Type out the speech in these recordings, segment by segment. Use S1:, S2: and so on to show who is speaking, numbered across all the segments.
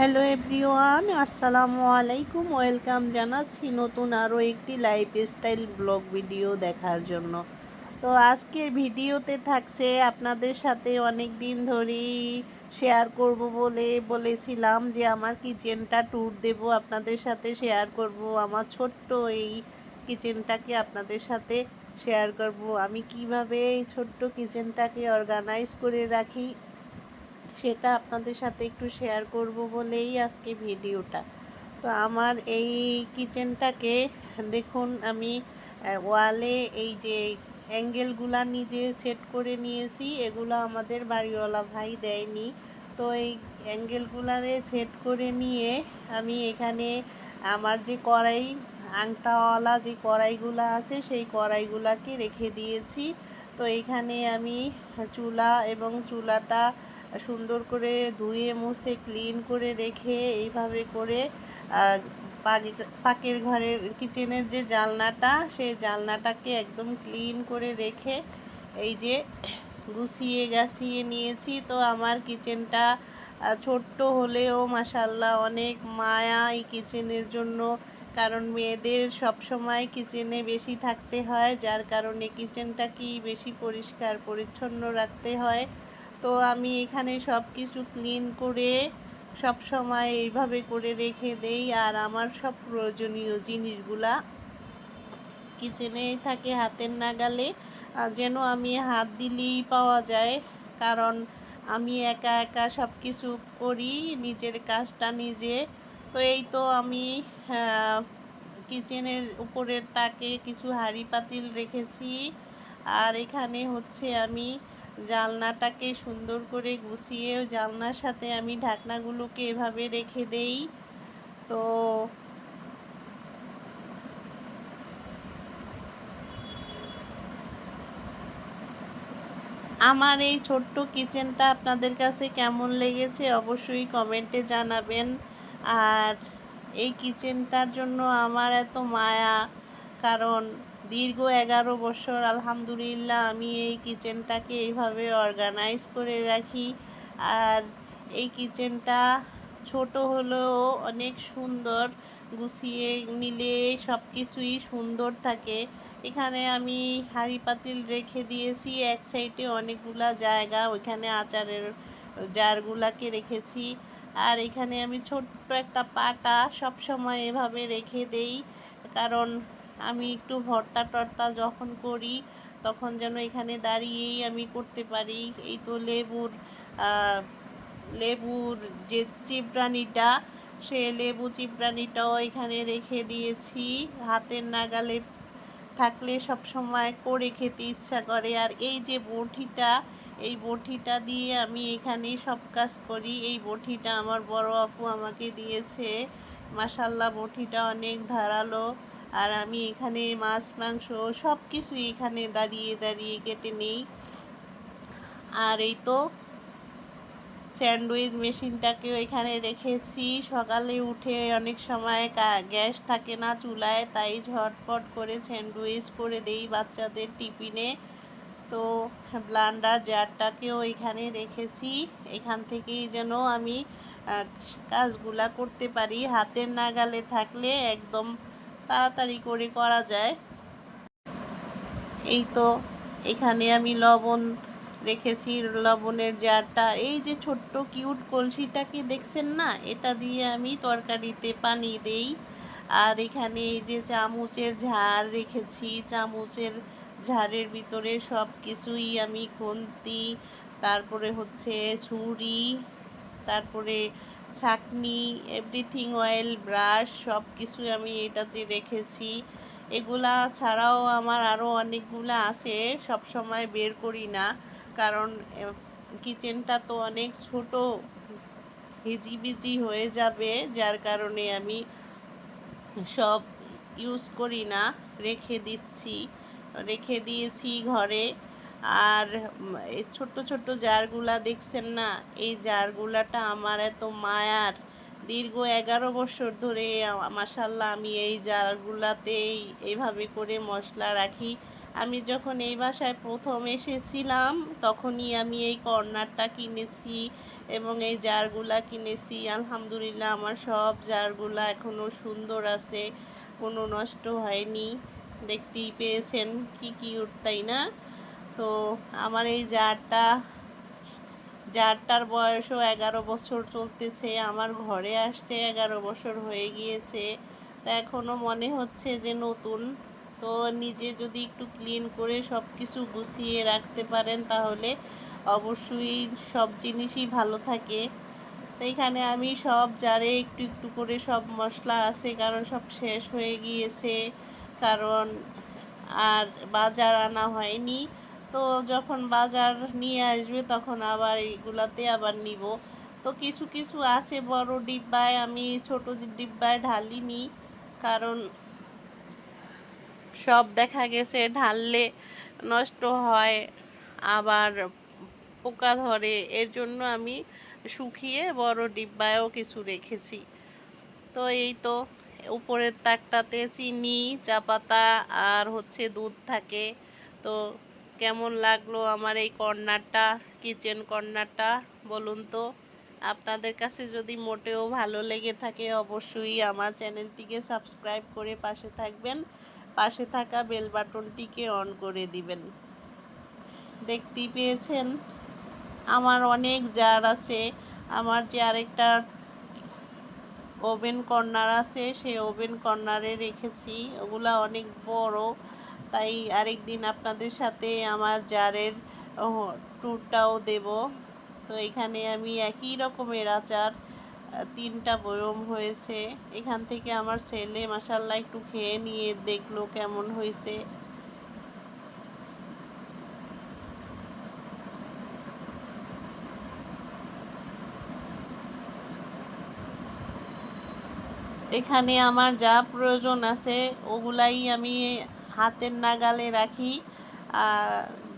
S1: Hello everyone, আসসালামু আলাইকুম। Welcome জানাচ্ছি নতুন আরও একটি লাইফ স্টাইল ব্লগ ভিডিও দেখার জন্য। তো আজকের ভিডিওতে থাকছে আপনাদের সাথে অনেক দিন ধরেই শেয়ার করব বলে বলেছিলাম যে আমার কিচেনটা ট্যুর দেব আপনাদের সাথে শেয়ার করব। আমার ছোট্ট এই কিচেনটাকে আপনাদের সাথে শেয়ার করব। আমি কীভাবে এই ছোট্ট কিচেনটাকে অর্গানাইজ করে রাখি সেটা আপনাদের সাথে একটু শেয়ার করব বলেই আজকে ভিডিওটা তো আমার এই কিচেনটাকে দেখুন, আমি ওয়ালে এই যে অ্যাঙ্গেলগুলা নিজে সেট করে নিয়েছি, এগুলো আমাদের বাড়িওয়ালা ভাই দেয়নি। তো এই অ্যাঙ্গেলগুলারে সেট করে নিয়ে আমি এখানে আমার যে কড়াই, আংটাওয়ালা যে কড়াইগুলো আছে, সেই কড়াইগুলাকে রেখে দিয়েছি। তো এখানে আমি চুলা এবং চুলাটা সুন্দর করে ধুয়ে, মুছে ক্লিন করে রেখে এইভাবে করে পাকের ঘরের কিচেনের যে জালনাটা সেই জালনাটাকে একদম ক্লিন করে রেখে এই যে গুছিয়ে, গাছিয়ে নিয়েছি। তো আমার কিচেনটা ছোট্ট হলেও মাসাল্লাহ অনেক মায়া এই কিচেনের জন্য। কারণ মেয়েদের সব সময় কিচেনে বেশি থাকতে হয়, যার কারণে কিচেনটাকেই বেশি পরিষ্কার, পরিচ্ছন্ন রাখতে হয়। তো আমি এখানে সব কিছু ক্লিন করে সব সময় এইভাবে করে রেখে দেই আর আমার সব প্রয়োজনীয় জিনিসগুলা কিচেনেই থাকে হাতের নাগালে। যেন আমি হাত দিলেই পাওয়া যায়, কারণ আমি একা একা সব কিছু করি, নিজের কাজটা নিজে। তো এই তো আমি কিচেনের উপরের তাকে কিছু হাঁড়ি পাতিল রেখেছি। আর এখানে হচ্ছে আমি জালনাটাকে সুন্দর করে গুছিয়ে জালনার সাথে আমি ঢাকনাগুলোকে এভাবে রেখে দেই। তো আমার এই ছোট্ট কিচেনটা আপনাদের কাছে কেমন লেগেছে অবশ্যই কমেন্টে জানাবেন। আর এই কিচেনটার জন্য আমার এত মায়া, কারণ দীর্ঘ এগারো বছর, আলহামদুলিল্লাহ, আমি এই কিচেনটাকে এইভাবে অর্গানাইজ করে রাখি। আর এই কিচেনটা ছোট হলেও অনেক সুন্দর, গুছিয়ে নিলে সব কিছুই সুন্দর থাকে। এখানে আমি হাঁড়ি পাতিল রেখে দিয়েছি, এক সাইডে অনেকগুলা জায়গা, ওইখানে আচারের জারগুলাকে রেখেছি। আর এখানে আমি ছোট্ট একটা পাটা সব সময় এভাবে রেখে দেই, কারণ আমি একটু ভর্তা টর্তা যখন করি, তখন যেন এখানে দাঁড়িয়েই আমি করতে পারি। এই তো লেবুর লেবুর যে চিপরানিটা, সে লেবু চিপরানিটাও এখানে রেখে দিয়েছি। হাতের নাগালে থাকলে সব সময় করে খেতে ইচ্ছা করে। আর এই যে বটিটা, এই বটিটা দিয়ে আমি এখানেই সব কাজ করি। এই বটিটা আমার বড় আপু আমাকে দিয়েছে। মাসাল্লাহ বটিটা অনেক ধারালো। আর আমি এখানে মাছ, মাংস সব কিছুই এখানে দাঁড়িয়ে দাঁড়িয়ে কেটে নেই। আর এই তো স্যান্ডউইচ মেশিনটাকেও এখানে রেখেছি। সকালে উঠে অনেক সময় গ্যাস থাকে না চুলায়, তাই ঝটপট করে স্যান্ডউইচ করে দেই বাচ্চাদের টিফিনে। তো ব্লান্ডার জারটাকেও এখানে রেখেছি। এখান থেকেই যেন আমি কাজগুলা করতে পারি। হাতের নাগালে থাকলে একদম তাড়াতাড়ি করে করা যায়। এই তো এখানে আমি লবণ রেখেছি, লবণের জারটা। এই যে ছোট্ট কিউট কলসিটাকে দেখছেন না? এটা দিয়ে আমি তরকারিতে পানি দেই। আর এখানে এই যে চামচের ঝাড় রেখেছি, চামচের ঝাড়ের ভিতরে সব কিছুই আমি খুন্তি, তারপরে হচ্ছে ছুরি, তারপরে ছাকনি এভরিথিং অয়েল ব্রাশ সব কিছু আমি এটাতে রেখেছি। এগুলা ছাড়াও আমার আরও অনেকগুলো আছে, সব সময় বের করি না। কারণ কিচেনটা তো অনেক ছোট, হিজিবিজি হয়ে যাবে, যার কারণে আমি সব ইউজ করি না, রেখে দিচ্ছি। রেখে দিয়েছি ঘরে। আর এই ছোট্ট ছোট্ট জারগুলা দেখছেন না? এই জারগুলাটা আমার এত মায়ার। দীর্ঘ এগারো বছর ধরে মাসাল্লাহ আমি এই জারগুলাতেই এইভাবে করে মশলা রাখি। আমি যখন এই বাসায় প্রথম এসেছিলাম, তখনই আমি এই কর্নারটা কিনেছি এবং এই জারগুলা কিনেছি। আলহামদুলিল্লাহ, আমার সব জারগুলা এখনও সুন্দর আছে, কোনো নষ্ট হয়নি। দেখতেই পেয়েছেন কি কিউট তাই না? তো আমার এই জারটা যারটার বয়সও এগারো বছর চলতেছে, আমার ঘরে আসছে এগারো বছর হয়ে গিয়েছে। তা এখনও মনে হচ্ছে যে নতুন। তো নিজে যদি একটু ক্লিন করে সব কিছু গুছিয়ে রাখতে পারেন তাহলে অবশ্যই সব জিনিসই ভালো থাকে। তো এখানে আমি সব জারে একটু একটু করে সব মশলা আছে, কারণ সব শেষ হয়ে গিয়েছে। কারণ আর বাজার আনা হয়নি। তো যখন বাজার নিয়ে আসবে তখন আবার এইগুলাতে আবার নিব। তো কিছু কিছু আছে বড় ডিব্বায়, আমি ছোট ডিব্বায় ঢালিনি, কারণ সব দেখা গেছে ঢাললে নষ্ট হয়, আবার পোকা ধরে, এর জন্য আমি শুকিয়ে বড় ডিব্বায়ও কিছু রেখেছি। তো এই তো, উপরের তাকটাতে চিনি চা পাতা আর হচ্ছে দুধ থাকে। তো কেমন লাগল আমার এই কর্নারটা কিচেন কর্নারটা বলুন তো? আপনাদের কাছে যদি মোটেও ভালো লেগে থাকে অবশ্যই আমার চ্যানেলটিকে সাবস্ক্রাইব করে পাশে থাকবেন। পাশে থাকা বেল বাটনটিকে অন করে দিবেন। দেখতেই পেয়েছেন? আমার অনেক জার আছে। আমার যে আরেকটা ওভেন কর্নার আছে, সেই ওভেন কর্নারে রেখেছি। ওগুলা অনেক বড়। তাই আরেক দিন আপনাদের সাথে আমার জারের ট্যুরটাও দেব। তো এখানে আমি একই রকমের আচার তিনটা বয়ম হয়েছে। এখান থেকে আমার ছেলে মাসাল্লাহ একটু খেয়ে নিয়ে দেখল কেমন হয়েছে। এখানে আমার যা প্রয়োজন আছে, ওগুলাই আমি হাতের নাগালে রাখি।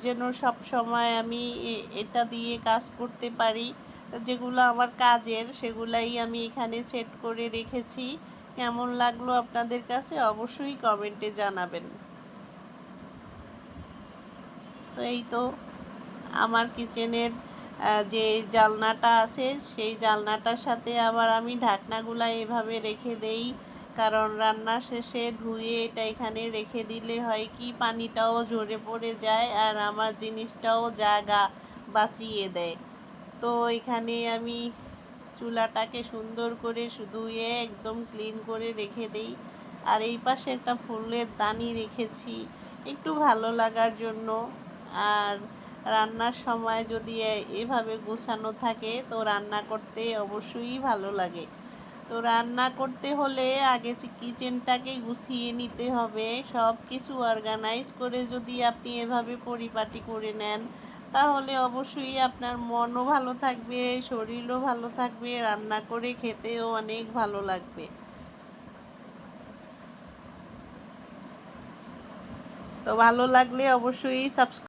S1: যেন সব সময় আমি এটা দিয়ে কাজ করতে পারি। যেগুলো আমার কাজের, সেগুলাই আমি এখানে সেট করে রেখেছি। কেমন লাগল আপনাদের কাছে অবশ্যই কমেন্টে জানাবেন। তো এই তো আমার কিচেনের যে জালনাটা আছে, সেই জালনাটার সাথে আবার আমি ঢাকনাগুলা এভাবে রেখে দেই। কারণ রান্না শেষে ধুয়ে এটা এখানে রেখে দিলে হয় কি, পানিটাও ঝরে পড়ে যায় আর আমার জিনিসটাও জায়গা বাঁচিয়ে দেয়। তো এখানে আমি চুলাটাকে সুন্দর করে ধুয়ে একদম ক্লিন করে রেখে দেই। আর এই পাশে একটা ফুলের দানি রেখেছি, একটু ভালো লাগার জন্য। আর রান্নার সময় যদি এভাবে গোছানো থাকে তো রান্না করতে অবশ্যই ভালো লাগে। তো রান্না করতে হলে আগে কিচেনটাকে গুছিয়ে নিতে হবে। সব কিছু অর্গানাইজ করে যদি আপনি এভাবে পরিপাটি করে নেন, তাহলে অবশ্যই আপনার মনও ভালো থাকবে, শরীরও ভালো থাকবে, রান্না করে খেতেও অনেক ভালো লাগবে। তো ভালো লাগলে অবশ্যই সাবস্ক্রাইব